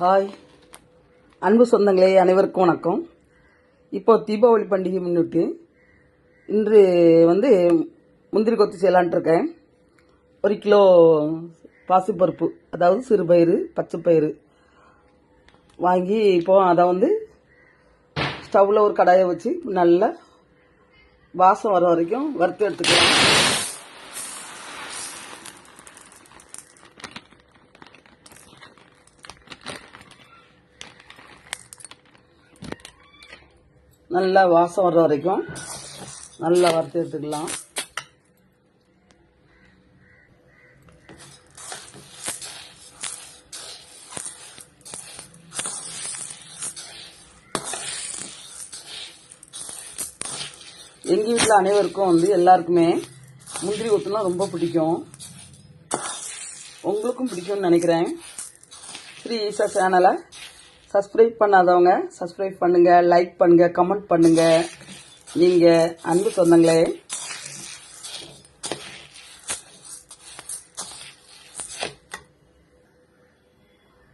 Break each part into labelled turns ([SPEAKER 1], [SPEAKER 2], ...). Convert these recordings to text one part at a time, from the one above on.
[SPEAKER 1] Hi அன்பு சொந்தங்களே அனைவருக்கும் வணக்கம். இப்போ தீபாவளி பண்டிகை முன்னிட்டு இன்று வந்து முந்திரி கொத்து செய்யலான்ட்டு இருக்கேன். ஒரு கிலோ பாசிப்பருப்பு அதாவது சிறுபயிறு பச்சைப்பயிறு வாங்கி இப்போ அதை வந்து ஸ்டவ்வில் ஒரு கடாயை வச்சு நல்லா வாசம் வர வரைக்கும் வறுத்து எடுத்துக்கலாம். நல்லா வாசம் வர்ற வரைக்கும் நல்லா வறுத்து எடுத்துக்கலாம். எங்கள் வீட்டில் அனைவருக்கும் வந்து எல்லாருக்குமே முந்திரி கொத்துனா ரொம்ப பிடிக்கும். உங்களுக்கும் பிடிக்கும்னு நினைக்கிறேன். ஸ்ரீ ஈசா சேனலை சப்ஸ்கிரைப் பண்ணாதவங்க சப்ஸ்கிரைப் பண்ணுங்க லைக் பண்ணுங்க கமெண்ட் பண்ணுங்க. நீங்க அன்பு சொந்தங்களே.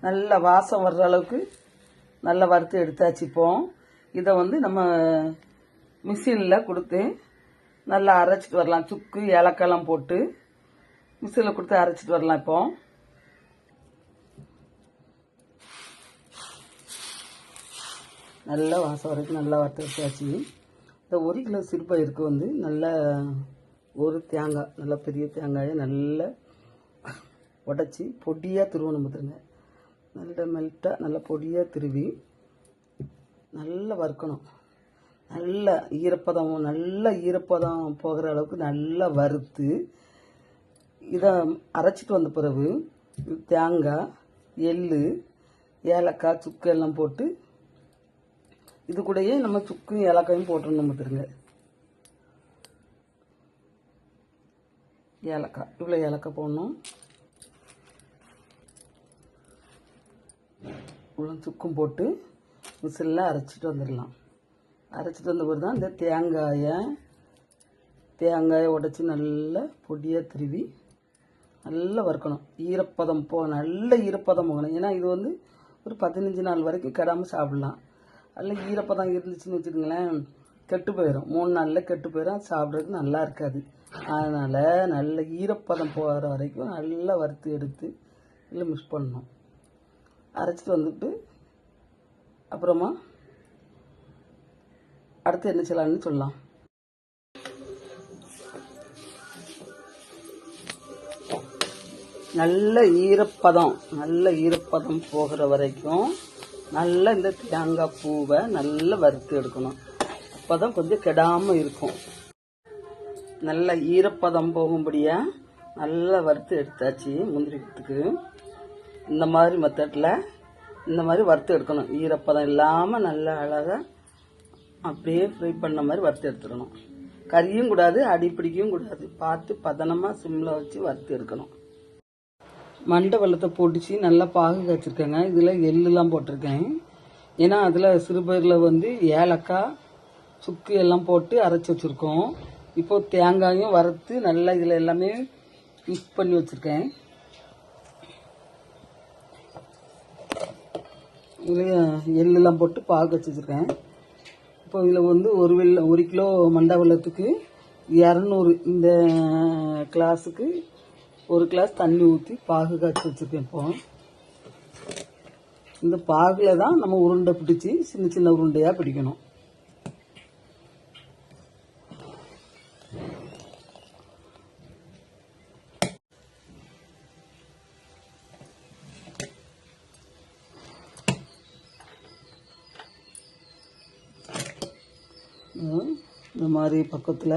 [SPEAKER 1] நல்ல வாசம் வர்ற அளவுக்கு நல்லா வறுத்து எடுத்தாச்சு இப்போ. இதை வந்து நம்ம மிஷினில் கொடுத்து நல்லா அரைச்சிட்டு வரலாம். சுக்கு ஏலக்காயெல்லாம் போட்டு மிஷினில் கொடுத்து அரைச்சிட்டு வரலாம் இப்போ. நல்லா வாசம் வரைக்கும் நல்லா வறுத்து வச்சாச்சு. இந்த ஒரு கிலோ சிறுபயிருக்கு வந்து நல்ல ஒரு தேங்காய் நல்ல பெரிய தேங்காயை நல்லா உடச்சி பொடியாக திருவணும் பார்த்துருங்க நல்ல மெல்ட்டாக நல்லா பொடியாக திருவி நல்லா வறுக்கணும். நல்ல ஈரப்பதம் நல்ல ஈரப்பதம் போகிற அளவுக்கு நல்லா வறுத்து இதை அரைச்சிட்டு வந்த பிறகு தேங்காய் எள் ஏலக்காய் சுக்கு எல்லாம் போட்டு இது கூடயே நம்ம சுக்கும் ஏலக்காயும் போட்டுருணும் பார்த்துருங்க ஏலக்காய். இவ்வளோ ஏலக்காய் போடணும். இவ்வளோ சுக்கும் போட்டு விசிலில் அரைச்சிட்டு வந்துடலாம். அரைச்சிட்டு வந்த பிறகு தான் இந்த தேங்காயை தேங்காயை உடச்சி நல்லா பொடியாக திருவி நல்லா வறுக்கணும். ஈரப்பதம் போ நல்ல ஈரப்பதம் போகணும். ஏன்னா இது வந்து ஒரு பதினஞ்சு நாள் வரைக்கும் கெடாமல் சாப்பிட்லாம். அதில் ஈரப்பதம் இருந்துச்சுன்னு வச்சுக்கோங்களேன் கெட்டு போயிடும் மூணு நாளில் கெட்டு போயிடும் சாப்பிட்றதுக்கு நல்லா இருக்காது. அதனால் நல்ல ஈரப்பதம் போகிற வரைக்கும் நல்லா வறுத்து எடுத்து இல்லை மிக்ஸ் பண்ணணும். அரைச்சிட்டு வந்துட்டு அப்புறமா அடுத்து என்ன செய்யலாம்னு சொல்லலாம். நல்ல ஈரப்பதம் நல்ல ஈரப்பதம் போகிற வரைக்கும் நல்லா இந்த தேங்காய் பூவை நல்லா வறுத்து எடுக்கணும். அப்போதான் கொஞ்சம் கெடாமல் இருக்கும். நல்ல ஈரப்பதம் போகும்படியா நல்லா வறுத்து எடுத்தாச்சு முந்திரிக்கு. இந்த மாதிரி மெத்தடில் இந்த மாதிரி வறுத்து எடுக்கணும். ஈரப்பதம் இல்லாமல் நல்லா அழகாக அப்படியே ஃப்ரை பண்ண மாதிரி வறுத்து எடுத்துக்கணும். கறியும் கூடாது அடி பிடிக்கவும் கூடாது. பார்த்து பதனமாக சிம்மில் வச்சு வறுத்து எடுக்கணும். மண்டை வெள்ளத்தை போட்டுச்சு நல்லா பாகு காய்ச்சிருக்கேங்க. இதில் எள்ளுலாம் போட்டிருக்கேன். ஏன்னா அதில் சிறுபயிரில் வந்து ஏலக்காய் சுக்கு எல்லாம் போட்டு அரைச்சி வச்சுருக்கோம். இப்போது தேங்காயும் வறுத்து நல்லா இதில் எல்லாமே மிக்ஸ் பண்ணி வச்சுருக்கேன். இதில் எள்ளெல்லாம் போட்டு பாகு வச்சு வச்சுருக்கேன். இப்போ இதில் வந்து ஒரு வெள்ள ஒரு கிலோ மண்டை வெள்ளத்துக்கு இரநூறு இந்த கிளாஸுக்கு ஒரு கிளாஸ் தண்ணி ஊற்றி பாகு காய்ச்சி வச்சுருக்கேன் இப்போ. இந்த பாகில் தான் நம்ம உருண்டை பிடிச்சி சின்ன சின்ன உருண்டையாக பிடிக்கணும். இந்த மாதிரி பக்கத்தில்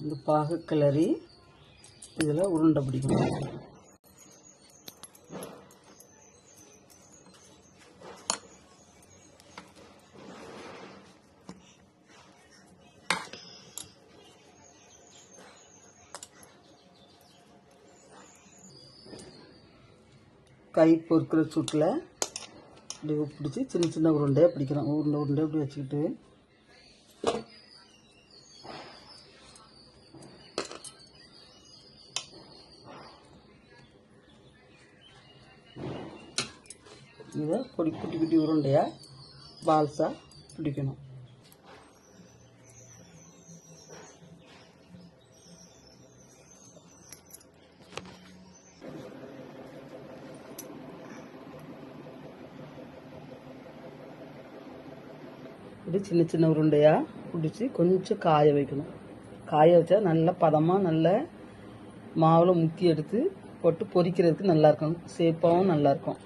[SPEAKER 1] இந்த பாக கிளறி இதில் உருண்டை பிடிக்கணும். கை பொறுக்கிற சுட்டில் இப்படி பிடிச்சி சின்ன சின்ன உருண்டையாக பிடிக்கிறோம் உருண்டை உருண்டையாக அப்படி வச்சுக்கிட்டு உருண்டையாக பால்ஸாக பிடிக்கணும் இப்படி சின்ன சின்ன உருண்டையாக பிடிச்சி கொஞ்சம் காய வைக்கணும் காய வச்சா நல்ல பதமாக நல்ல மாவில் முக்கி எடுத்து போட்டு பொரிக்கிறதுக்கு நல்லாயிருக்கும் சேப்பாகவும் நல்லாயிருக்கும்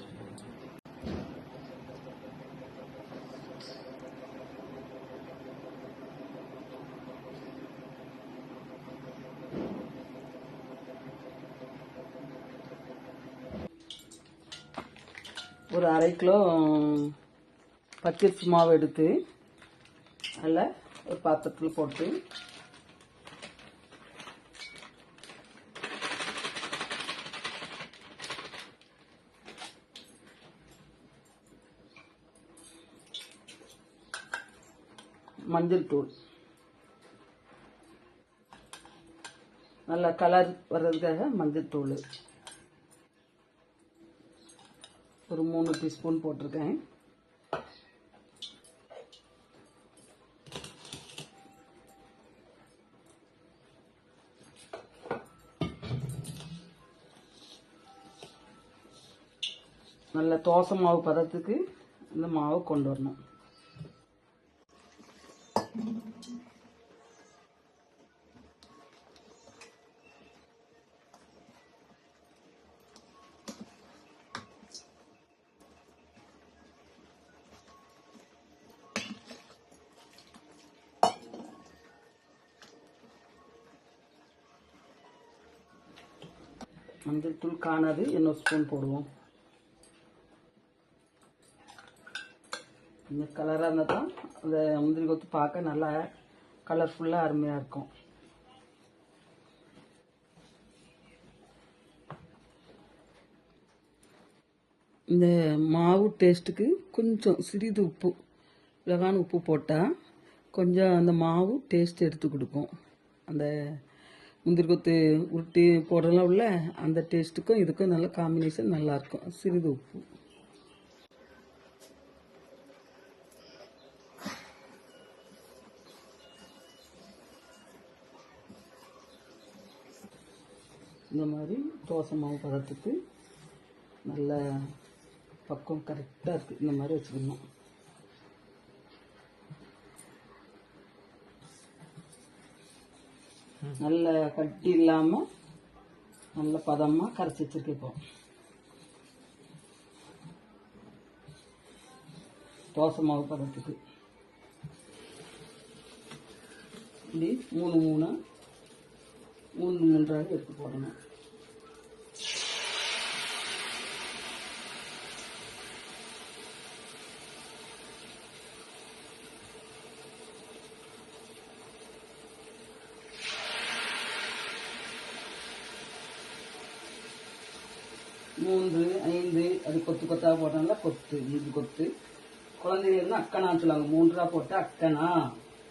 [SPEAKER 1] ஒரு அரை கிலோ பச்சரிசி மாவு எடுத்து அதில் ஒரு பாத்திரத்தில் போட்டு மஞ்சள் தூள். நல்லா கலர் வர்றதுக்காக மஞ்சள் தூள். ஒரு மூணு டீஸ்பூன் போட்டிருக்கேன். நல்ல தோசை மாவு பதத்துக்கு இந்த மாவு கொண்டு வரணும். மஞ்சள் தூள் காணாது. இன்னொரு ஸ்பூன் போடுவோம். இந்த கலராக இருந்தால் தான் அந்த முந்திரி கொத்து பார்க்க நல்லா கலர்ஃபுல்லாக அருமையாக இருக்கும். இந்த மாவு டேஸ்ட்டுக்கு கொஞ்சம் சிறிது உப்பு மிளகான உப்பு போட்டால் கொஞ்சம் அந்த மாவு டேஸ்ட் எடுத்து கொடுக்கும். அந்த முந்திரி கொத்து உருட்டி போடுறலாம் உள்ள அந்த டேஸ்ட்டுக்கும் இதுக்கும் நல்ல காம்பினேஷன் நல்லாயிருக்கும் சிறிது உப்பு. இந்த மாதிரி தோசை மாவு பதத்துக்கு நல்ல பக்குவம் கரெக்டாக இருக்குது இந்த மாதிரி வச்சுக்கணும். நல்ல கட்டி இல்லாமல் நல்ல பதமாக கரைச்சி வச்சிருக்கேன் இப்போ. தோசை மாவு பதத்துக்கு. இப்படி மூணு மூணு மூணு மூன்றாக எடுத்து போடணும். மூன்று ஐந்து அது கொத்து கொத்தா போட்டாங்களா கொத்து மூன்று கொத்து. குழந்தைங்க இருந்தால் அக்கனான்னு சொல்லுவாங்க. மூன்றா போட்டு அக்கனா.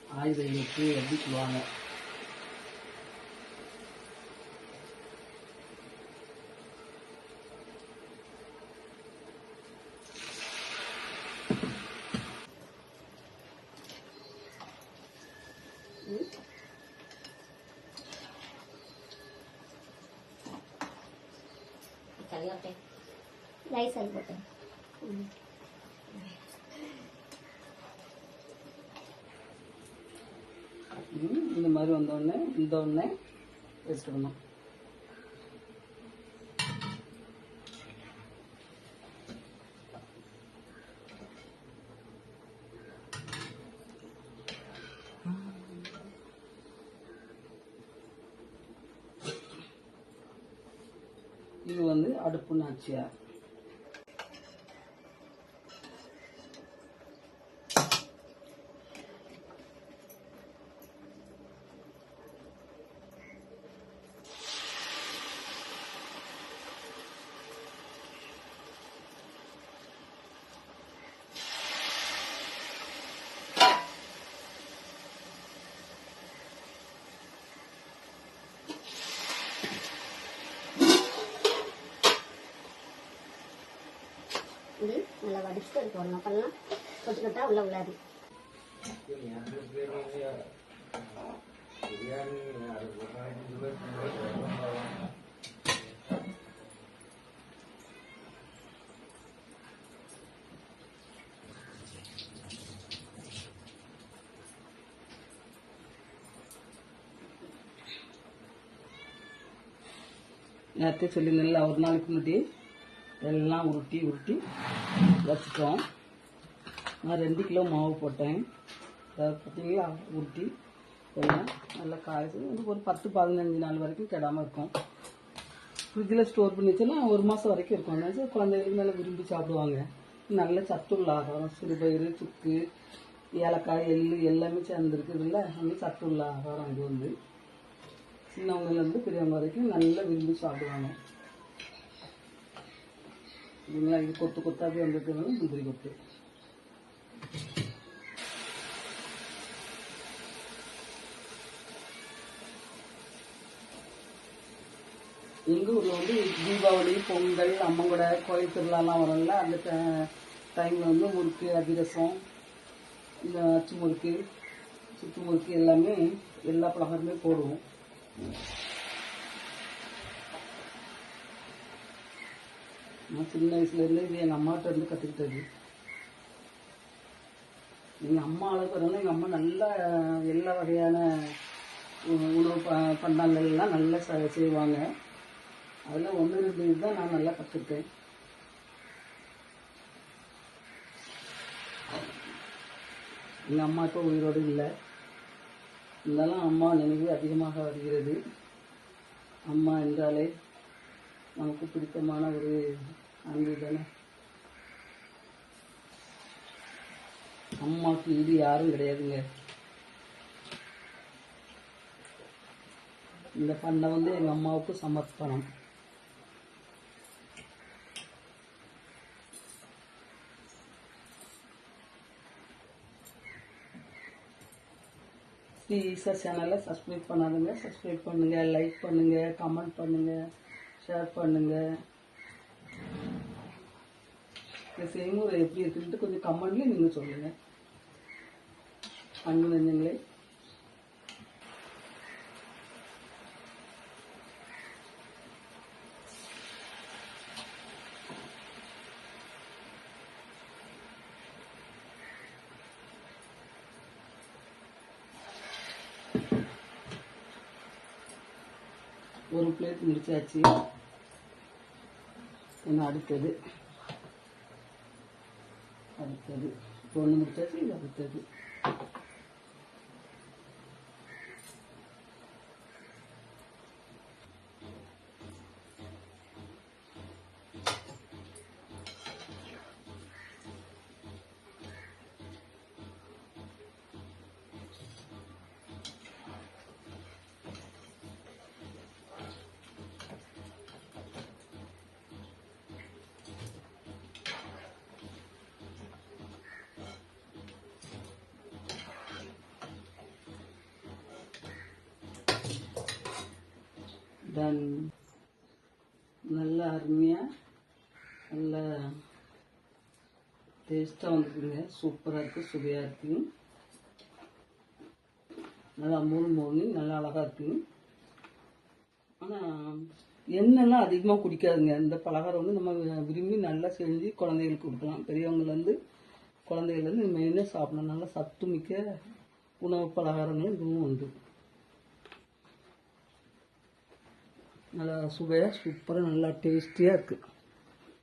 [SPEAKER 1] ஆயுத எழுத்து அப்படின்னு சொல்லுவாங்க.
[SPEAKER 2] ரைஸ் ஆகி போட்டேன்
[SPEAKER 1] ம், இந்த மாதிரி வந்தோடனே இந்த உடனே எடுத்துக்கணும் அடுப்பு நாச்சியார்
[SPEAKER 2] வந்து நல்லா வடிச்சுட்டு அது போடணும் அப்பெல்லாம் கொட்டு கொட்டா உள்ள உள்ளாது.
[SPEAKER 1] நேரத்தை சொல்லியிருந்தேன்ல ஒரு நாளைக்கு முன்னாடி எல்லாம் உருட்டி உருட்டி வச்சுட்டோம். நான் ரெண்டு கிலோ மாவு போட்டேன். அதாவது பார்த்தீங்களா? உருட்டி எல்லாம் நல்லா காய்ச்சி வந்து ஒரு பத்து பதினஞ்சு நாள் வரைக்கும் கெடாமல் இருக்கும். ஃப்ரிட்ஜில் ஸ்டோர் பண்ணி வச்சோன்னா ஒரு மாதம் வரைக்கும் இருக்கும். அதனால குழந்தைகளுக்கு நல்லா விரும்பி சாப்பிடுவாங்க. நல்ல சத்துள்ள ஆகாரம் சிறுபயிறு சுக்கு ஏலக்காய் எள்ளு எல்லாமே சேர்ந்துருக்குதுல்ல அந்த சத்துள்ள ஆகாரம் இது வந்து. சின்னவங்கலேருந்து பெரியவங்க வரைக்கும் நல்லா விரும்பி சாப்பிடுவாங்க. இல்லைங்களா இது கொத்து கொத்தாவே வந்துருக்கிறது முந்திரி கொத்து. எங்கள் ஊரில் வந்து தீபாவளி பொங்கல் அம்மங்கூட கோயில் திருவிழாலாம் வரும்ல அந்த டைமில் வந்து முறுக்கு அதிரசம் இந்த அச்சு முறுக்கு சுத்து முறுக்கு எல்லாமே எல்லா பலகாரமே போடுவோம். நான் சின்ன வயசுலேருந்து இது எங்கள் அம்மாட்ட இருந்து கற்றுக்கிட்டது எங்கள் அம்மா அளவுக்கு எங்கள் அம்மா நல்லா எல்லா வகையான உணவு ப பண்டங்கள்லாம் நல்லா செய்வாங்க. அதில் ஒன்று ரெண்டு இதுதான் நான் நல்லா கற்றுக்கிட்டேன் எங்கள் அம்மா இப்போ உயிரோடு இல்லை. இருந்தாலும் அம்மா நினைவு அதிகமாக வருகிறது. அம்மா என்றாலே நமக்கு பிடித்தமான ஒரு அன்பு தானே? அம்மாவுக்கு ஈடு யாரும் கிடையாதுங்க. இந்த பண்ணை வந்து எங்கள் அம்மாவுக்கு சமர்ப்பணம். ஸ்ரீ ஈசா சேனலை சப்ஸ்கிரைப் பண்ணாதுங்க. சப்ஸ்கிரைப் பண்ணுங்கள் லைக் பண்ணுங்கள் கமெண்ட் பண்ணுங்கள் ஷேர் பண்ணுங்கள் இந்த செய்முறை எப்படி இருக்குன்ட்டு கொஞ்சம் கமெண்ட்லேயும் நீங்கள் சொல்லுங்கள் அன்பு நெஞ்சங்களே. ஒரு பிளேட் முடிச்சாச்சு. இன்னும் அடுத்தது. அடுத்தது. இப்போ ஒன்று முடிச்சாச்சு இது அடுத்தது. டன் நல்ல அருமையாக நல்ல டேஸ்ட்டாக வந்துருக்குங்க. சூப்பராக இருக்குது சுவையாக இருக்குங்க நல்லா மூணு மூணு நல்லா அழகாக இருக்குங்க ஆனால் எண்ணெய்லாம் அதிகமாக குடிக்காதுங்க. இந்த பலகாரம் வந்து நம்ம விரும்பி நல்லா செஞ்சு குழந்தைகளுக்கு கொடுக்கலாம். பெரியவங்கலேருந்து குழந்தைகள்லேருந்து மெயினாக சாப்பிடணும்? நல்லா சத்து மிக்க உணவு பலகாரங்களும் இதுவும் உண்டு. நல்லா சுவையாக சூப்பராக நல்லா டேஸ்டியாக இருக்குது